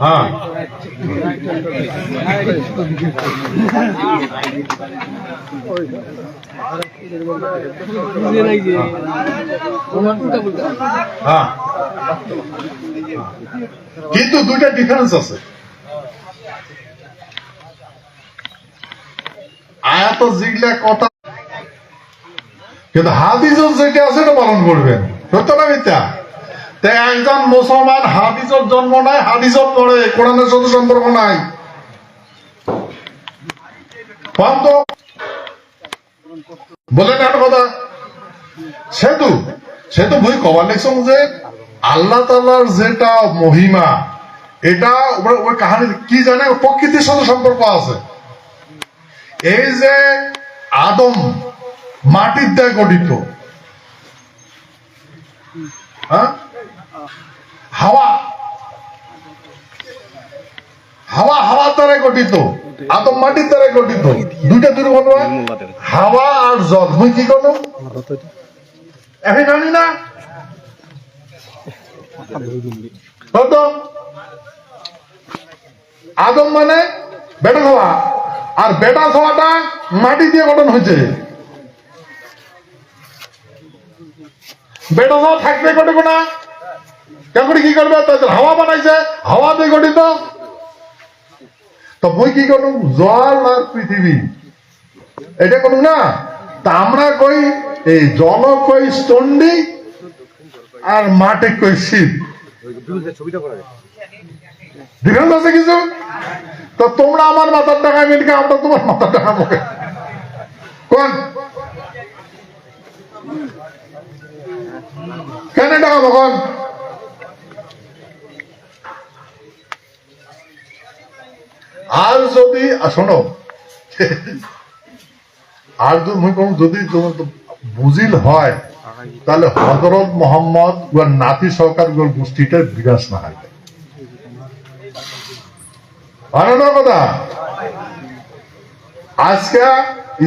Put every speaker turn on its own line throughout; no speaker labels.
হ্যাঁ। হ্যাঁ। কিন্তু দুইটা ডিফারেন্স আছে। আয়াত জিগলা কথা কিন্তু হাদিজত যেটা আছে এটা পালন করবেন। সত্য না মিথ্যা? একজন মুসলমান হাদিজত জন্ম নাই হাদিজত পড়ে কোরআনের সাথে সম্পর্ক নাই। বলেন একটা কথা। সেতু সেতু বই কবার লিখছ যে আল্লাহ তালার যেটা মহিমা, এটা ওই কাহানি কি জানে? প্রকৃতির সাথে সম্পর্ক আছে। এই যে আদম মাটির দ্বারা গঠিত। হ্যাঁ? হাওয়া। হাওয়া হাওয়া দ্বারা গঠিত, আদম মাটির দ্বারা গঠিত। দুইটা দুটো বলব হাওয়া আর জল। মুই কি করো এখন জানি না? আদম মানে বেটা খাওয়া আর বেটা খাওয়াটা মাটি দিয়ে গঠন হয়েছে। বেটা খাওয়া থাকবে কটে কোনা কেমন কি করবে? হাওয়া বানাইছে। হাওয়া দিয়ে গঠিত। তো বই কি করুন জল আর পৃথিবী। এটা করুন না? তা আমরা কই, এই জল কই স্তন্ডি আর মাঠে কই শীত। আছে কিছু? তো তোমরা আমার মাথার টাকা মেনকে আমরা তোমার মাথার টাকা মুখে কোন? কেন টাকা কখন আর যদি শোনো, আর যদি বুঝিল হয়, তাহলে হজরত মোহাম্মদ নাতি সরকার ওর গোষ্ঠীটার বিকাশ না হয়। কথা, আজকে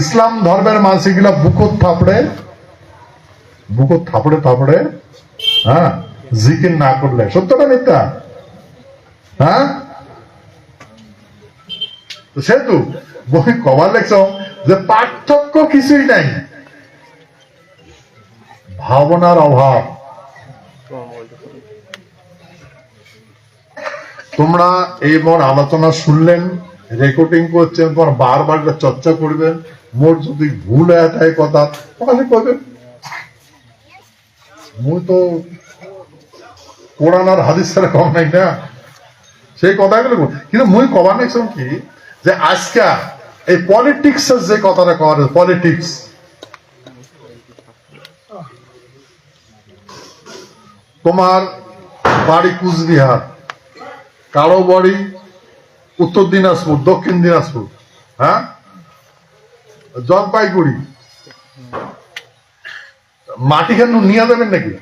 ইসলাম ধর্মের মানুষগুলা বুকুত থাপড়ে বুকুত থাপড়ে থাপড়ে হ্যাঁ জিকির না করলে সত্য না মিথ্যা? হ্যাঁ? সেহেতু বই কবার লেখছ যে পার্থক্য কিছুই নাই। ভাবনার অভাব। তোমরা এই মোর আলোচনা শুনলেন রেকর্ডিং করছেন, পর বারবার চর্চা করবেন, মোর যদি ভুল হয়ে থাকে কথা, তাহলে করবেন। মুই তো কোরআন আর হাদিস ছাড়া কম নাই না। সেই কথাগুলো কিন্তু মুই কবার নাইছিলাম কি যে আজকে এই পলিটিক্স যে কথাটা কর পলিটিক্স তোমার বাড়ি কুচবিহার, কারও বাড়ি উত্তর দিনাজপুর, দক্ষিণ দিনাজপুর হ্যাঁ? জলপাইগুড়ি। মাটি কেন নিয়ে দেবেন নাকি?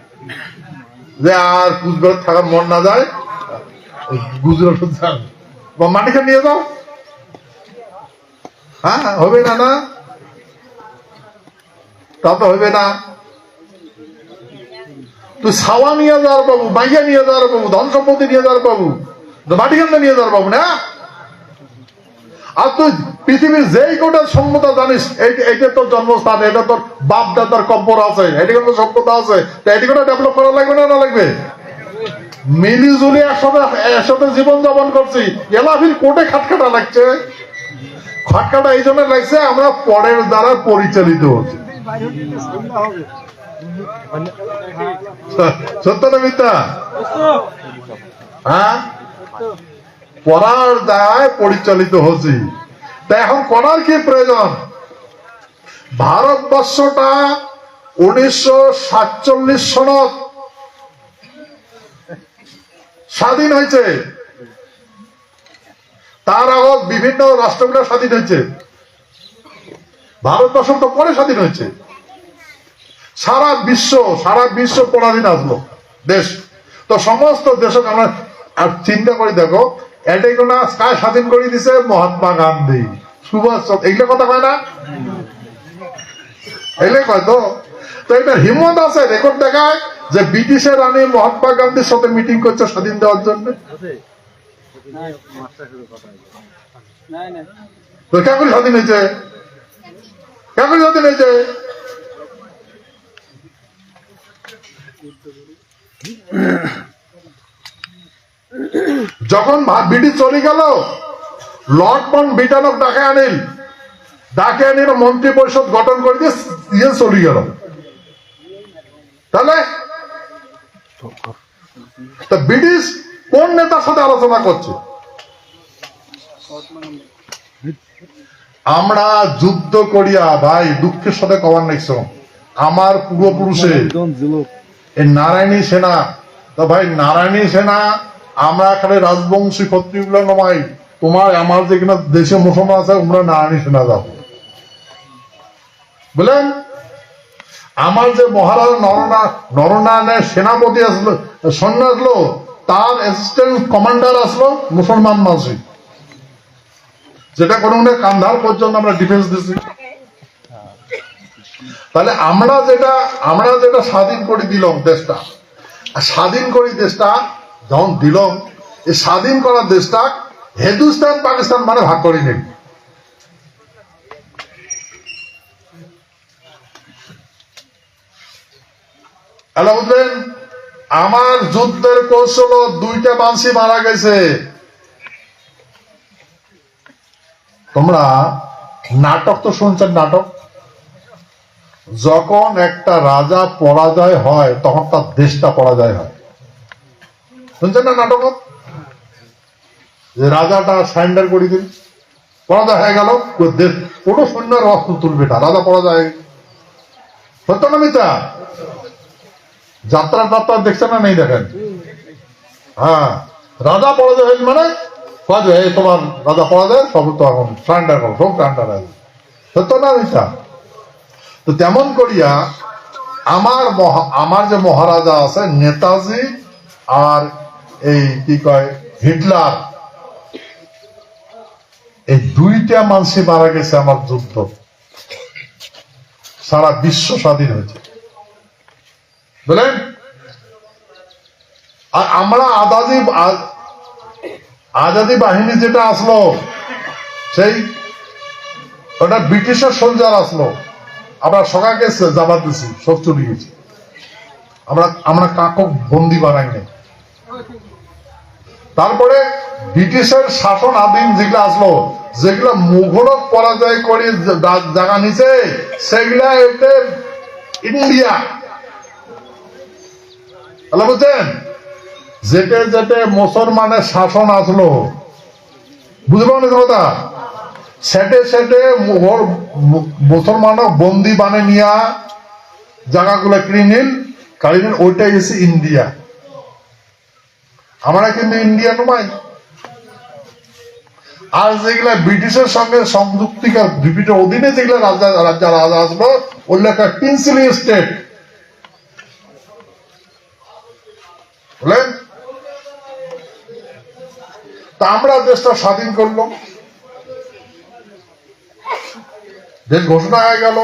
যে আর কুচবিহার থাকার মন না যায়, গুজরাট যান। বা মাটি কেন নিয়ে যাও। হ্যাঁ হবে না না? তা তো হবে না। তুই সাওয়া নিয়ে যাওয়ার মাইয়া নিয়ে যাওয়ার ধন সম্পত্তি নিয়ে যাওয়ার নিয়ে যাওয়ার না? আর তুই পৃথিবীর যেই কোটা জানিস তোর জন্মস্থান, এটা তোর বাপ দাদার আছে কোনো আছে কোনো ডেভেলপ করা লাগবে না না লাগবে? মিলি জুলি একসাথে একসাথে জীবন যাপন করছি, এলাফির কোটে খাটখাটা লাগছে। খাটখাটা এই জন্য লাগছে, আমরা পরের দ্বারা পরিচালিত হচ্ছি। সত্য না মিথ্যা? হ্যাঁ? পড়ার দায় পরিচালিত হচ্ছি। তা এখন করার কি প্রয়োজন? ভারতবর্ষটা উনিশশো সাতচল্লিশ সনত স্বাধীন হয়েছে। তার আগত বিভিন্ন রাষ্ট্রগুলো স্বাধীন হয়েছে। ভারতবর্ষ তো পরে স্বাধীন হয়েছে। সারা বিশ্ব সারা বিশ্ব পরাধীন আসলো দেশ। তো সমস্ত দেশক আমরা চিন্তা করে, দেখো এটাই কোন কায় স্বাধীন করে দিছে মহাত্মা গান্ধী, সুভাষ চন্দ্র কথা কয় না? এগুলো কয় তো? তো এটা হিম্মত আছে রেকর্ড দেখায় যে ব্রিটিশের রানী মহাত্মা গান্ধীর সাথে মিটিং করছে স্বাধীন দেওয়ার জন্য। তো কে করে স্বাধীন হয়েছে কে করে স্বাধীন হয়েছে যখন ব্রিটিশ চলে গেল, লর্ড বন বিটানক ডাকে আনিল। ডাকে আনিল, মন্ত্রী পরিষদ গঠন করে দিয়ে দিয়ে চলে গেল। তাহলে? ব্রিটিশ কোন নেতার সাথে আলোচনা করছে? আমরা যুদ্ধ করিয়া, ভাই, দুঃখের সাথে কবার নাইছ আমার পূর্বপুরুষে নারায়ণী সেনা, তো ভাই, নারায়ণী সেনা, আমরা খালি রাজবংশী ক্ষত্রিয়গুলো নয় তোমার, আমার যেখানে দেশে মুসলমান আছে তোমরা নারায়ণী সেনা যাও বুঝলেন? আমার যে মহারাজ নরনা, নরনারায়ণের সেনাপতি আসলো সৈন্য আসলো তার অ্যাসিস্ট্যান্ট কমান্ডার আসলো মুসলমান মাসি যেটা কোনো কান্ধার পর্যন্ত আমরা ডিফেন্স দিচ্ছি তাহলে আমরা যেটা আমরা যেটা স্বাধীন করে দিলাম দেশটা স্বাধীন করে দেশটা যখন দিলাম, এই স্বাধীন করা দেশটা হিন্দুস্তান, পাকিস্তান মানে ভাগ করে নেই। হ্যালো আমার যুদ্ধের কৌশল দুইটা মানসি মারা গেছে। তোমরা নাটক তো শুনছেন নাটক? যখন একটা রাজা পরাজয় হয়, তখন তার দেশটা পরাজয় হয়। শুনছেন না নাটক? যে রাজাটা সারেন্ডার করে দিল, পরাজয় হয়ে গেল দেশ কোনো সৈন্যের অস্ত্র তুলবে না রাজা পরাজয়। সত্য না মিথ্যা? যাত্রা টাত্রা দেখছেন না? নেই দেখেন। হ্যাঁ। রাজা পরাজয় হয়েছে মানে? কাজ এই তোমার রাজা পরাজয়, সব তো এখন সারেন্ডার করো, সব সারেন্ডার আছে সত্য না মিথ্যা? তো তেমন করিয়া আমার আমার যে মহারাজা আছে, নেতাজি আর এই কি কয়, হিটলার, এই দুইটা মানুষই মারা গেছে আমার যুদ্ধ। সারা বিশ্ব স্বাধীন হয়েছে। বুঝলেন আর আমরা আজাদি আজাদি বাহিনী যেটা আসলো, সেই, ওটা ব্রিটিশের সোলজার আসলো। আমরা সকালকে জাবাত দিছি সব চলে গেছি আমরা আমরা কাকু বন্দি বানাই নাই। তারপরে ব্রিটিশের শাসন আদিম যেগুলো আসলো, যেগুলো মুঘলক পরাজয় করে জায়গা নিছে, সেগুলা এতে ইন্ডিয়া তাহলে বুঝছেন যেতে যেতে মুসলমানের শাসন আসলো, বুঝতে পারেন কথা? সেটে সেটে মুঘল বন্দি বানে নিয়া জায়গাগুলো কালি নিন ওইটাই গেছে ইন্ডিয়া। আমরা কিন্তু ইন্ডিয়া নয় আর যেগুলা ব্রিটিশের সঙ্গে সংযুক্তিকার ব্রিটিশের অধীনে যেগুলা রাজা রাজা রাজা আসলো, ওগুলো একটা পিন্সিলি স্টেট বুঝলেন তা আমরা দেশটা স্বাধীন করলাম। দেশ ঘোষণা হয়ে গেল,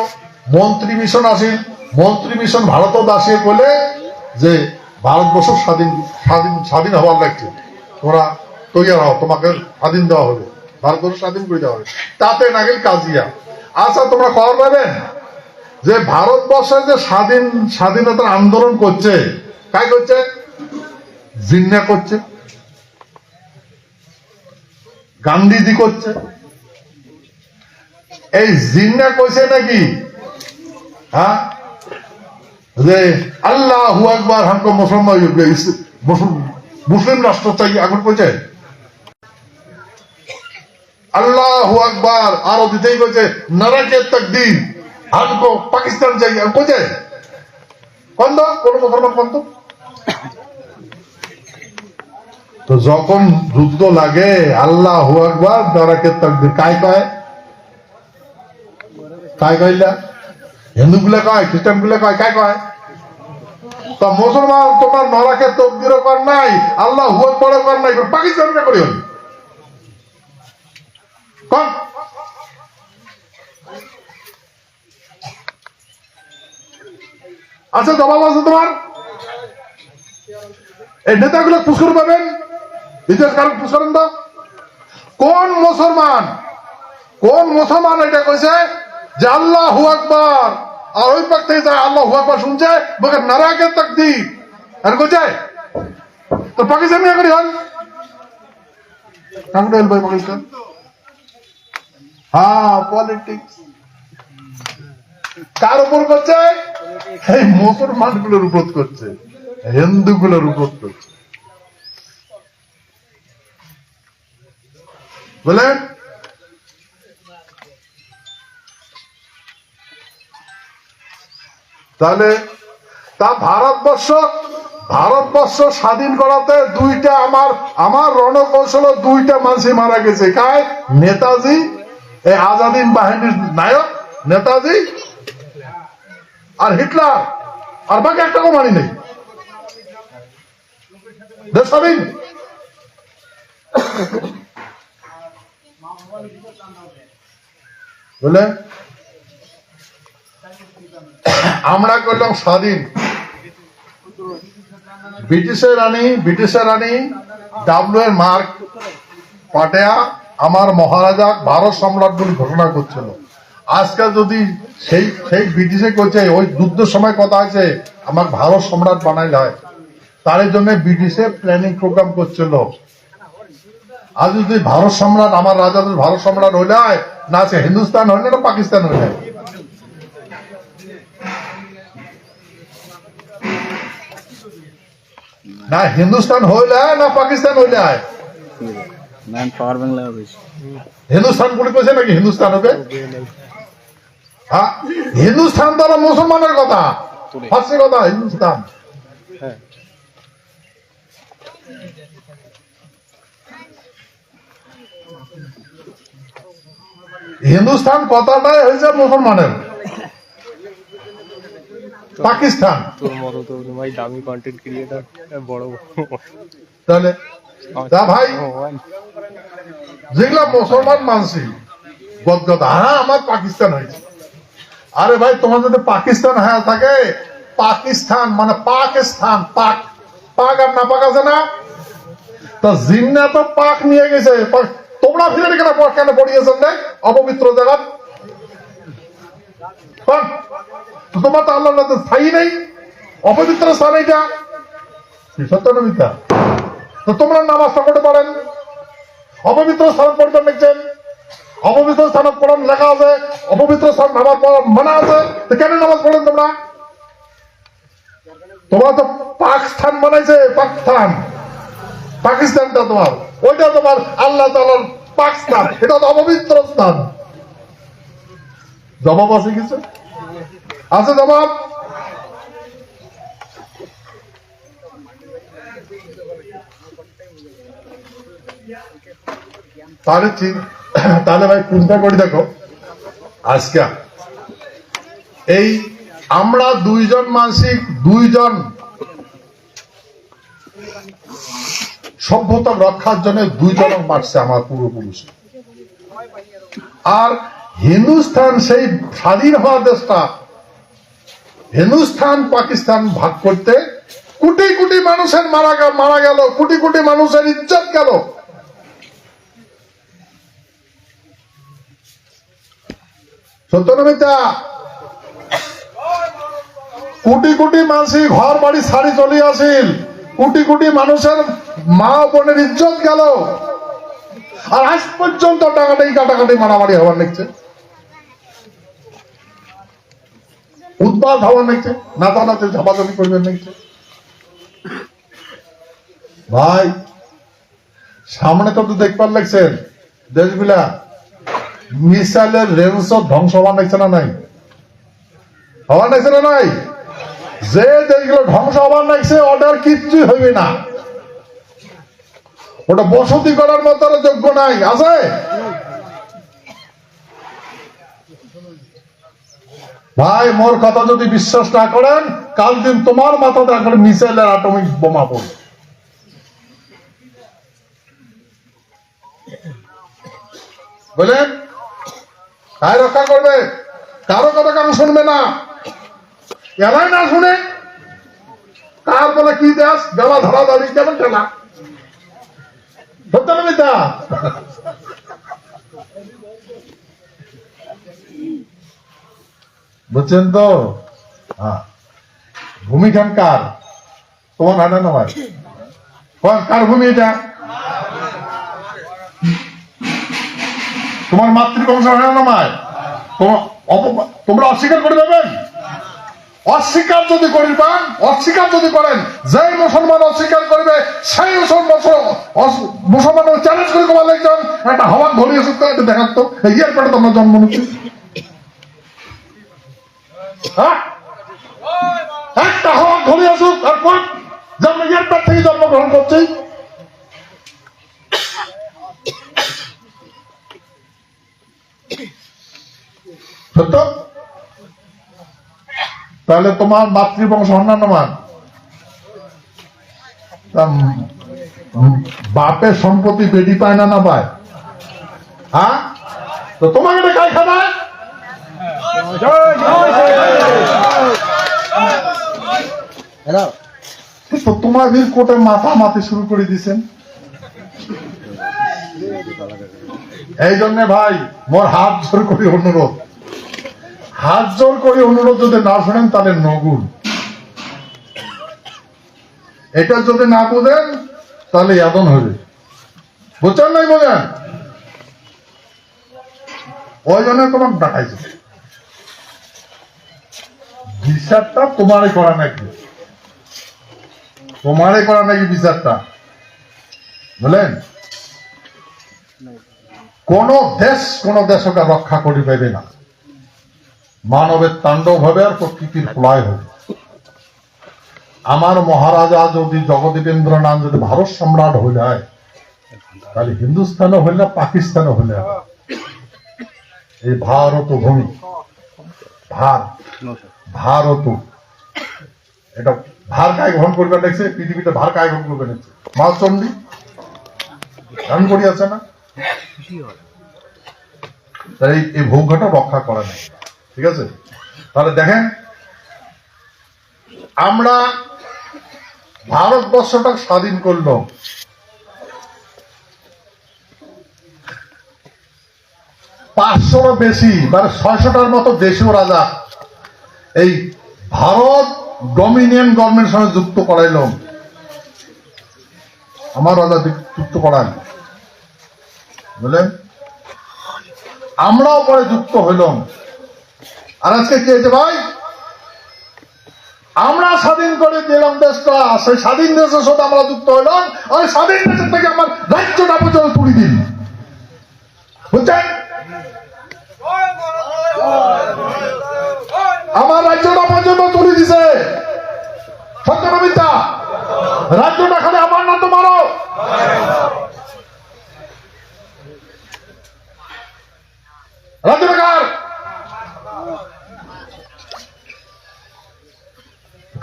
মন্ত্রী মিশন আসিল। মন্ত্রী মিশন ভারত আসিয়ে বলে যে ভারতবর্ষ স্বাধীন স্বাধীন স্বাধীন হওয়ার লাগছে। তোমরা তৈরি হও, তোমাকে স্বাধীন দেওয়া হবে। ভারতবর্ষ স্বাধীন করে দেওয়া হবে। তাতে নাগিল কাজিয়া। আচ্ছা তোমরা খবর পাবেন যে ভারতবর্ষে যে স্বাধীন, স্বাধীনতার আন্দোলন করছে কাই করছে? জিন্না করছে, গান্ধীজি করছে। এই জিন্না কইছে নাকি? হ্যাঁ? যে আল্লাহ একবার হামকো মুসলমান মুসলিম- রাষ্ট্র চাই এখন কইছে আল্লাহ আকবার, আরও দিতেই কইছে নারাকে তকদির, হামকো পাকিস্তান চাই কইছে কন্দ, কোন মুসলমান কন্দ? তো যখন যুদ্ধ লাগে, আল্লাহ আকবার তকদির কায় কয়? কায় কইলা? হিন্দু গুলা কয় খ্রিস্টানগুলা কয় কায় কয়? তা মুসলমান তোমার নরাকে তকদিরও কর নাই, আল্লাহ হুয়া পড়ে কর নাই পাকিস্তানকে করি হল আচ্ছা জবাব আছে তোমার? এই নেতাগুলো পুষ্কর পাবেন? ইতিহাস কারণ পুষ্করেন তো? কোন মুসলমান কোন মুসলমান এটা কইছে যে আল্লাহ আকবার? আর ওই পাক থেকে যায় আল্লাহ আকবার শুনছে মগর নারাকে তাকদীর। আর কইছে, তো পাকিস্তানি করি হন ভাই পাকিস্তান? হ্যাঁ পলিটিক্স কার উপর করছে? এই মুসলমানগুলোর উপর করছে হিন্দু গুলোর উপর করছে। তাহলে, তা ভারতবর্ষ ভারতবর্ষ স্বাধীন করাতে দুইটা আমার আমার রণকৌশল দুইটা মানুষ মারা গেছে। কায় নেতাজি, এই আজাদিন বাহিনীর নায়ক, নেতাজি আর হিটলার। আর বাকি একটা মানি নেই। দেশ স্বাধীন। বুঝলেন আমরা করলাম স্বাধীন। ব্রিটিশের রানী ব্রিটিশের রানী ডাব্লু এর মার্ক পাটেয়া আমার মহারাজা ভারত সম্রাট বলে ঘোষণা করছিল। আজকাল যদি সেই সেই ব্রিটিশে করছে, ওই যুদ্ধের সময় কথা আছে আমার ভারত সম্রাট বানাইল হয়। তার জন্য ব্রিটিশে প্ল্যানিং প্রোগ্রাম করছিল। আজ যদি ভারত সম্রাট আমার রাজা যদি ভারত সম্রাট হয় না সে হিন্দুস্তান হইলে না পাকিস্তান হইলে। না হিন্দুস্তান হইলে হয় না পাকিস্তান হইলে হয়
man power Bangla office
Hindustan বলে কইছে নাকি হিন্দুস্তান হবে? হ্যাঁ হিন্দুস্তান তো হলো মুসলমানের কথা। কথা হিন্দুস্তান।
হ্যাঁ।
হিন্দুস্তান কথাটাই হয়েছে মুসলমানের। পাকিস্তান।
তোর মতো তো ভাই দামি কন্টেন্ট ক্রিয়েটার বড়
তাহলে তা ভাই যেগুলা মুসলমান মানছি হ্যাঁ আমার পাকিস্তান হয়েছে। আরে ভাই তোমার যদি পাকিস্তান হ্যাঁ থাকে পাকিস্তান মানে পাকিস্তান পাক। পাক আর না পাক আছে না? তা জিন্না তো পাক নিয়ে গেছে তোমরা ফিরে কেন কেন পড়িয়েছেন অপবিত্র জায়গা তোমার তো আল্লাহ স্থায়ী নেই। অপবিত্র স্থান এইটা। সত্য না মিথ্যা? তো তোমরা নামাজটা করতে পারেন। অপবিত্র স্থান পড়তে দেখছেন অপবিত্র স্থান পড়ান লেখা আছে। অপবিত্র স্থান নামাজ পড়া মানা আছে। তো কেন নামাজ পড়েন তোমরা? তোমরা তো পাক স্থান বানাইছে পাকিস্তান পাকিস্তানটা তোমার, ওইটা তোমার আল্লাহ তালার পাক স্থান, এটা তো অপবিত্র স্থান। জবাব আছে কিছু? আছে জবাব? তাহলে তাহলে ভাই চিন্তা করে দেখো, আজকে এই আমরা দুইজন মানসিক, দুইজন সভ্যতা রক্ষার জন্য দুইজন মারছে আমার পূর্বপুরুষ আর হিন্দুস্তান সেই স্বাধীন হওয়া দেশটা হিন্দুস্তান পাকিস্তান ভাগ করতে কোটি কোটি মানুষের মারা মারা গেল, কোটি কোটি মানুষের ইজ্জত গেল। সত্য না মিথ্যা কোটি কোটি মানুষ ঘর বাড়ি ছাড়ি চলে আসিল, কোটি কোটি মানুষের মা বোনের ইজ্জত গেল। আর আজ পর্যন্ত টাকাটাই কাটাকাটি মারামারি হওয়ার দেখছে উৎপাদ হওয়ার দেখছে নাতা নাচে ঝাপাঝাপি করবেন দেখছে ভাই, সামনে তো তো দেখবার লাগছেন দেশগুলা মিসাইলের রেঞ্জ ধ্বংস হওয়ার দেখছে না নাই? হওয়ার দেখছে না নাই? যে দেশগুলো ধ্বংস হওয়ার লাগছে অর্ডার কিচ্ছুই হইবে না। ওটা বসতি করার মতো যোগ্য নাই, আছে? ভাই, মোর কথা যদি বিশ্বাস না করেন, কাল দিন তোমার মাথাতে এখন মিসাইলের আটমিক বোমা পড়বে। বলেন? কায় রক্ষা করবে? কারও কথা কারও শুনবে না? এলাই না শুনে? কার বলে কি দেশ? গলা ধরা দাঁড়ি কেমন খেলা সত্য? বুঝছেন তো? হ্যাঁ। ভূমি খান কার তোমার। হাটা নয় কার ভূমি এটা? তোমার মাতৃবংশ হাটা নয় তোমার- অস্বীকার করে দেবেন অস্বীকার যদি করিবেন অস্বীকার যদি করেন যে মুসলমান অস্বীকার করবে, সেই মুসলমান চ্যালেঞ্জ করে একটা হওয়ার ধরে এসে তো। দেখাতো তোমরা জন্ম নিচ্ছি। হ্যাঁ? একটা হওয়ার ধরে আসুক কোন জন্ম থেকে জন্মগ্রহণ করছি। সত্য? তাহলে তোমার মাতৃবংশ অন্যান্য মান বাপের সম্পত্তি বেটি পায় না না পায় হ্যাঁ? তো তোমাকে এটা কাই খাদায় তো তোমাদের কোটে মাথা মাথে শুরু করে দিছেন এই জন্য ভাই মোর হাত জোর করি অনুরোধ। হাত জোর করি অনুরোধ যদি না শোনেন তাহলে নগুন। এটা যদি না বোঝেন তাহলে ইয়াদন হবে। বুঝছেন নাই বোঝেন ওই জন্য তোমার দেখাইছে? বিচারটা তোমারই করা নাকি? তোমারই করা নাকি বিচারটা? বুঝলেন কোন দেশ, কোন দেশকে রক্ষা করি পাইবে না। মানবের তাণ্ডব হবে আর প্রকৃতির প্রলয় হবে। আমার মহারাজা যদি জগদীবেন্দ্র নাম যদি ভারত সম্রাট হয়ে যায় তাহলে হিন্দুস্তানও হইলে না পাকিস্তানও হইলে। এই ভারত ভূমি ভার ভারত। এটা ভার কায় গ্রহণ করবে দেখছে? পৃথিবীতে ভার কায় গ্রহণ করবে দেখছে? মা চণ্ডী করি আছে না? তাই এই- ভৌঘটা রক্ষা করা নেই ঠিক আছে? তাহলে দেখেন, আমরা ভারতবর্ষটা স্বাধীন করল। পাঁচশোর বেশি মানে ছয়শটার মতো দেশীয় রাজা এই ভারত ডমিনিয়ন গভর্নমেন্ট সঙ্গে যুক্ত করাইল। আমার রাজা যুক্ত করান। বুঝলেন? আমরাও পরে যুক্ত হইলাম। আর আজকে কি হয়েছে ভাই? আমরা স্বাধীন করে দিলাম দেশটা, সেই স্বাধীন দেশের সাথে আমরা যুক্ত হইলাম, আর স্বাধীন দেশের থেকে আমার রাজ্যটা পর্যন্ত তুলে দিন। বুঝছেন? আমার রাজ্যটা পর্যন্ত তুলে দিছে। সত্যনবিতা রাজ্যটা খালি আমার না তোমারও রাজ্যটা কার?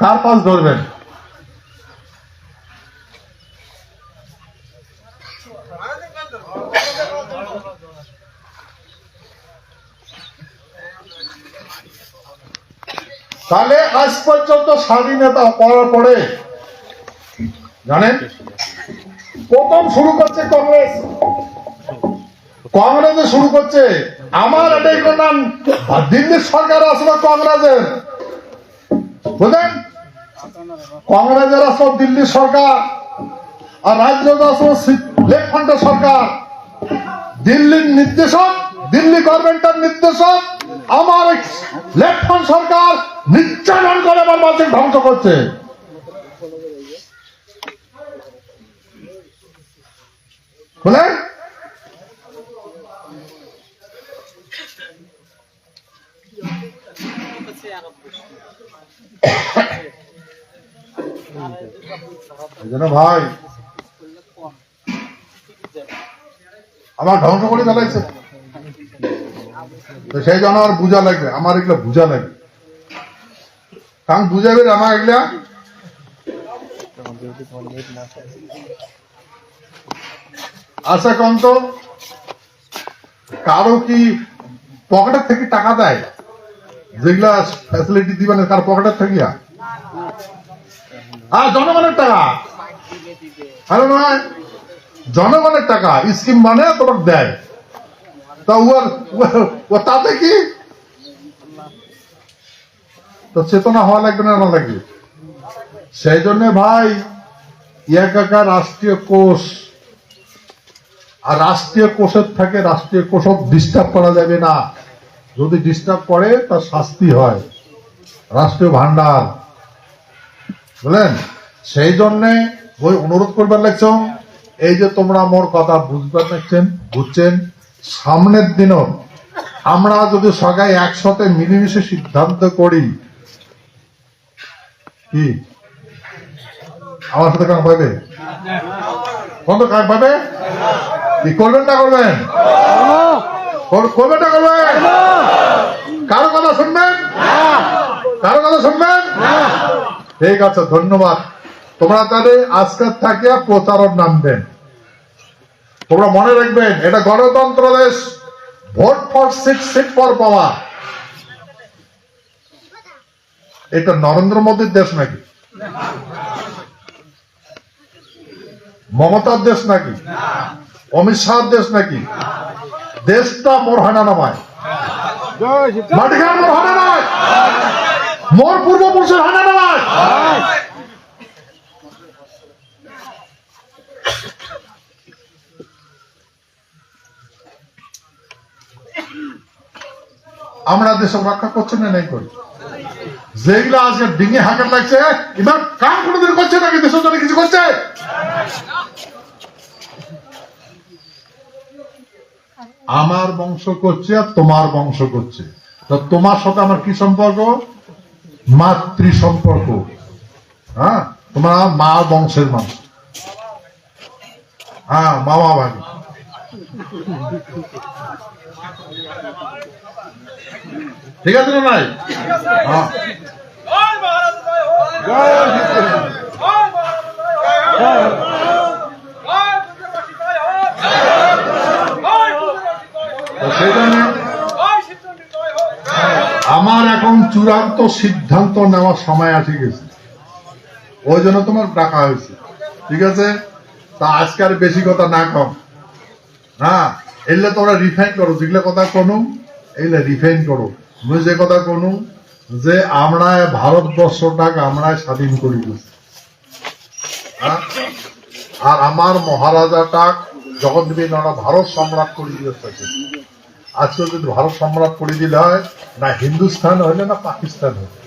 কার পাশ ধরবেন। তাহলে আজ পর্যন্ত স্বাধীনতা পাওয়ার পরে, জানেন, প্রথম শুরু করছে কংগ্রেস। কংগ্রেসে শুরু করছে আমার এটাই নাম দিল্লির সরকার আসলো কংগ্রেসের। বুঝলেন? কংগ্রেসের আসলো দিল্লির সরকার আর রাজ্যের আসলো লেফট সরকার দিল্লির নির্দেশক দিল্লি গভর্নমেন্টের নির্দেশক আমার লেফট সরকার নির্যাতন করে আমার মানুষ ধ্বংস করছে। বুঝলেন ভাই, আমার ধ্বংস করে তো সেই জন্য আমার বুঝা লাগবে, আমার এগুলো বুঝা লাগবে। কারণ বুঝাবে আমার এগুলা। আচ্ছা কম তো কারও কি পকেটের থেকে টাকা দেয়? যেগুলা ফ্যাসিলিটি দিবেন কার পকেটের থেকে? আর জনগণের টাকা। আরে নয় জনগণের টাকা, স্কিম মানে তোমাকে দেয়। তা ও- তাতে কি? তো চেতনা হওয়া লাগবে না না লাগবে? সেই জন্য ভাই একাকার রাষ্ট্রীয় কোষ। আর রাষ্ট্রীয় কোষের থাকে রাষ্ট্রীয় কোষক ডিস্টার্ব করা যাবে না। যদি ডিস্টার্ব করে, তার শাস্তি হয়। রাষ্ট্রীয় ভান্ডার বুঝলেন? সেই জন্যে ওই অনুরোধ করবার লাগছ এই যে তোমরা মোর কথা বুঝবার লাগছেন, বুঝছেন, সামনের দিনও আমরা যদি সবাই একসাথে মিলেমিশে সিদ্ধান্ত করি, কি? আমার সাথে কাজ পাবে? কত কাজ পাবে? কি করবেন না করবেন? কর- করবেন না করবেন? কারও কথা শুনবেন? কারও কথা শুনবেন? ঠিক আছে ধন্যবাদ। তোমরা তাহলে আজকের থাকিয়া প্রচারণ নামবেন। তোমরা মনে রাখবেন এটা গণতন্ত্র দেশ vote for seat seat for পাওয়া এটা নরেন্দ্র মোদীর দেশ নাকি? মমতার দেশ নাকি? অমিত শাহর দেশ নাকি? দেশটা মোর হানা নামায় মাটিখান মোর হানা নয় মোর পূর্বপুরুষের হানা নয় আমরা দেশ রক্ষা করছি না, নাই করি। যেগুলো আজকে ডিঙে হাঁকার লাগছে, এবার কাম কোনোদিন করছে নাকি? দেশের জন্য কিছু করছে? আমার বংশ করছে আর তোমার বংশ করছে। তো তোমার সাথে আমার কি সম্পর্ক? মাতৃ সম্পর্ক হ্যাঁ? তোমার মা বংশের মানুষ। হ্যাঁ মামা ভাবি ঠিক আছে না নাই হ্যাঁ
জয় মহারাজ জয় হোক জয় মহারাজ জয় হোক জয় পুত্রবাসী জয় হোক জয় পুত্রবাসী জয় হোক
তো সেই জন্য
জয় সিদ্ধন্ডী জয় হোক
আমার এখন চূড়ান্ত সিদ্ধান্ত নেওয়ার সময় আসে গেছে। ওই জন্য তোমার ডাকা হয়েছে। ঠিক আছে? তা আজকে বেশি কথা না কম হ্যাঁ এলে তোমরা রিফাইন করো। যেগুলো কথা কোনো এগুলো রিফাইন করো। মুই যে কথা কোনো, যে আমরা ভারতবর্ষটাকে আমরা স্বাধীন করি হ্যাঁ? আর আমার মহারাজাটা যখন তুমি ভারত সম্রাট করে দিয়েছে আজকে যদি ভারত সম্রাট করে দিলে হয়, না হিন্দুস্থান হইলে, না পাকিস্তান হইলে।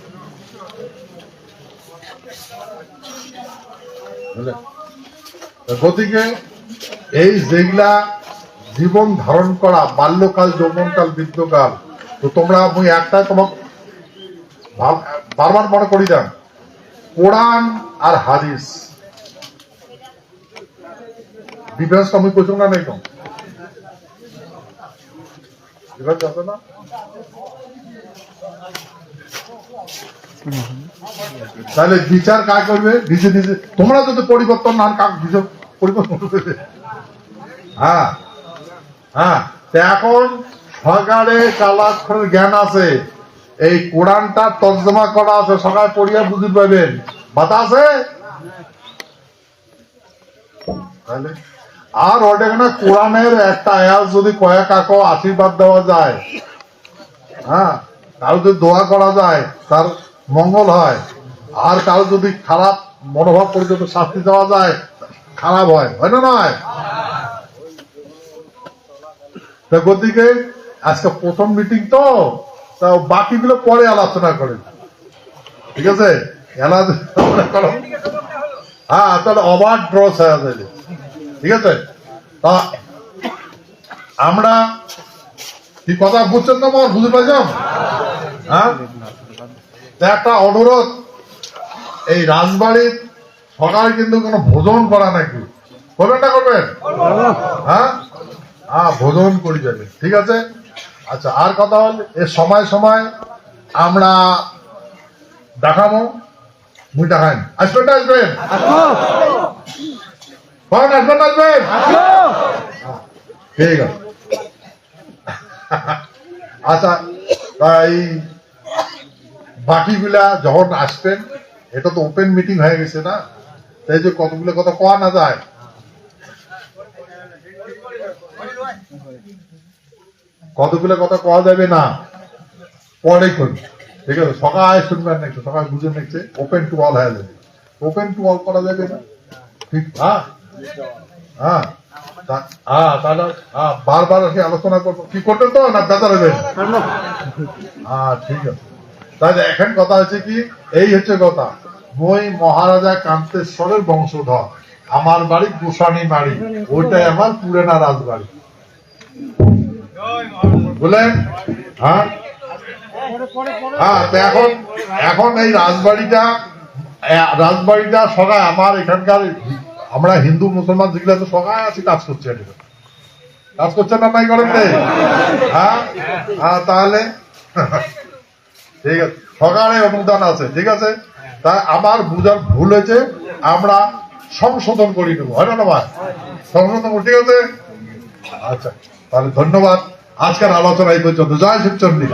গতিকে এই যেগুলা জীবন ধারণ করা, বাল্যকাল, যৌবনকাল, বৃদ্ধকাল, তো তোমরা মুই একটা তোমাক বারবার মনে করি দেন কোরআন আর হাদিস। ডিফারেন্সটা আমি কইছো না নাই ডিফারেন্স আছে না তাহলে বিচার কাজ করবে? নিজে নিজে তোমরা যদি পরিবর্তন না হন, কাক পরিবর্তন হ্যাঁ। হ্যাঁ। এখন সরকারে কালাক্ষরের জ্ঞান আছে। এই কোরআনটা তর্জমা করা আছে। সকাল পড়িয়া বুঝতে পারবেন বাতা আছে? আর ওটা না কোরআনের একটা আয়াত যদি কয়েক আঁকো আশীর্বাদ দেওয়া যায়? হ্যাঁ কারও যদি দোয়া করা যায়, তার মঙ্গল হয়। আর কারও যদি খারাপ মনোভাব পর্যন্ত শাস্তি দেওয়া যায়, খারাপ হয়। হয় না নয়? গতিকে আজকে প্রথম মিটিং তো, তা বাকিগুলো পরে আলোচনা করেন। ঠিক আছে? করো হ্যাঁ তাহলে অবাক ড্রস হয়ে যাবে ঠিক আছে? তা, আমরা কি কথা বুঝছেন তো আমার? বুঝতে পারছেন? হ্যাঁ? একটা অনুরোধ, এই রাজবাড়ির সকালে কিন্তু কোনো ভোজন করা নাকি? করবেন না করবেন? হ্যাঁ? হ্যাঁ ভোজন করি যাবে, ঠিক আছে? আচ্ছা আর কথা হল, এ সময় সময় আমরা দেখাবো মুই দেখাই আসবেন না, আসবেন? কখন আসবেন আসবেন? ঠিক আছে। আচ্ছা তাই বাকিগুলা যখন আসবেন এটা তো ওপেন মিটিং হয়ে গেছে না? তাই যে কতগুলো কথা কোয়া না যায়? কতগুলো কথা কোয়া যাবে না? পরে করি। ঠিক আছে সকালে শুনবেন না সকালে বুঝে নিচ্ছে। ওপেন টু অল হয়ে যাবে। ওপেন টু অল করা যাবে না? ঠিক হ্যাঁ? হ্যাঁ হ্যাঁ হ্যাঁ এখন কথা হচ্ছে কি, এই হচ্ছে কথা। মহারাজা কান্তেশ্বরের বংশধর। আমার বাড়ি গোসানি বাড়ি। ওইটাই আমার পুরেনা রাজবাড়ি। বুঝলেন? হ্যাঁ? হ্যাঁ এখন এখন এই রাজবাড়িটা রাজবাড়িটা সবাই আমার এখানকার আমরা হিন্দু, মুসলমান, যেগুলো আছে, সবাই আছি, কাজ করছে কাজ করছেন না নাই করেন? হ্যাঁ? হ্যাঁ তাহলে? ঠিক আছে। সকালে অনুদান আছে, ঠিক আছে? তাই আমার বুঝার ভুল হয়েছে, আমরা সংশোধন করি নেব। হয় না ভাই? সংশোধন ঠিক আছে? আচ্ছা তাহলে ধন্যবাদ। আজকের আলোচনা এই পর্যন্ত। জয় শিবচন্ডী।